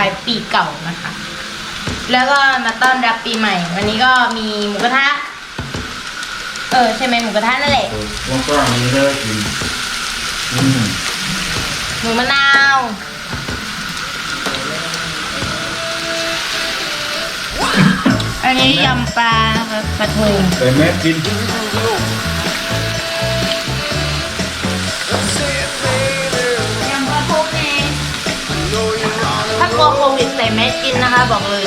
้ายปีเก่านะคะ แล้วก็มาต้อนรับปีใหม่ วันนี้ก็มีหมูกระทะ เออ ใช่ไหมหมูกระทะนั่นแหละ ว่างๆนี้ก็ได้กินอืมหมูมะนาว อันนี้ยำปลาปลาทู แต่แม่กิน โควิดใส่แมสกินนะคะ บอกเลย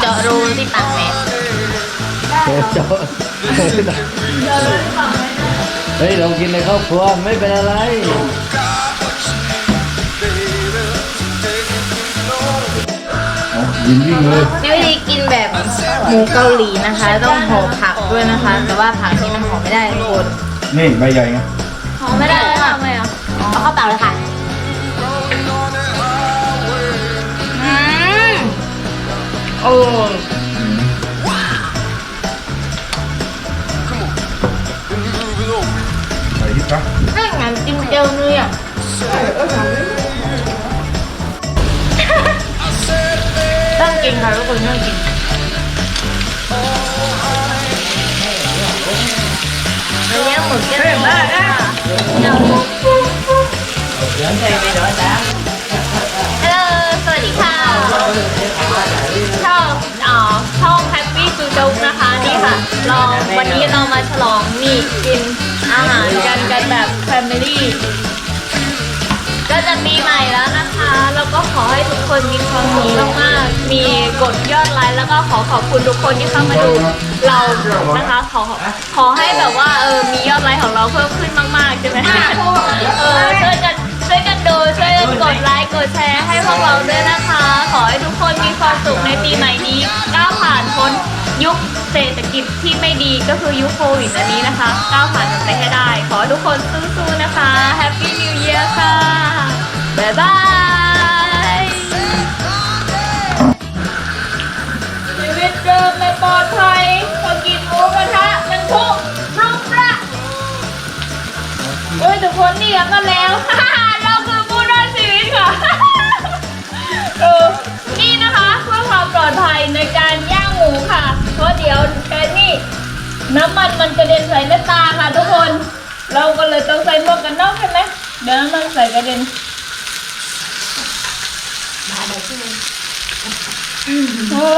เจาะรูที่ปากแมสโอ้เจ้าเฮ้ยเรากินในครอบครัวไม่เป็นอะไรเอายินวิ่งเลยนี่วิธีกินแบบหมูเกาหลีนะคะ ต้องห่อผักด้วยนะคะ แต่ว่าผักนี่มันห่อไม่ได้ทุกคนนี่ใบใหญ่ไงห่อไม่ได้เลยค่ะทำไมอะเอาเข้าเปล่าเลยค่ะ โอ้ใส่ที่พักนั่นงานจิ้มเจียวเลยอะต้องกินค่ะทุก วันนี้เรามาฉลองนี่กินอาหารกันกันแบบ Family ก็จะปีใหม่แล้วนะคะ แล้วก็ขอให้ทุกคนมีความสุขมากๆมีกดยอดไลค์แล้วก็ขอขอบคุณทุกคนที่เข้ามาดูเรานะคะ ขอขอให้แบบว่าเออมียอดไลค์ของเราเพิ่มขึ้นมากๆใช่ไหมเออช่วยกันช่วยกันดูช่วยกันกดไลค์กดแชร์ให้พวกเราด้วยนะคะ ขอให้ทุกคนมีความสุขในปีใหม่นี้ก้าวผ่านพ้น ยุคเศรษฐกิจที่ไม่ดีก็คือยุคโควิดอันนี้นะคะ ก้าวผ่านมันไปให้ได้ ขอทุกคนสู้ๆนะคะ Happy New Year ค่ะ บ๊ายบายชีวิตเดิมไม่ปลอดภัยพอกินหมูกระทะมันทุกข์รุกระเอ้ยทุกคนเรียกกันแล้วคือ น้ำมันมันกระเด็นใส่หน้าตาค่ะทุกคน เราก็เลยต้องใส่หมวกกันน็อกใช่ไหมเดี๋ยวน้ำมันใส่กระเด็นโอ้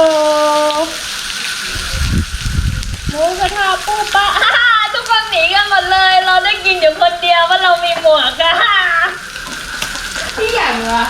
หมูกระทะปูปะอ่าทุกคนหนีกันหมดเลย เราได้กินอยู่คนเดียวว่าเรามีหมวกอะพี่ใหญ่เหรอ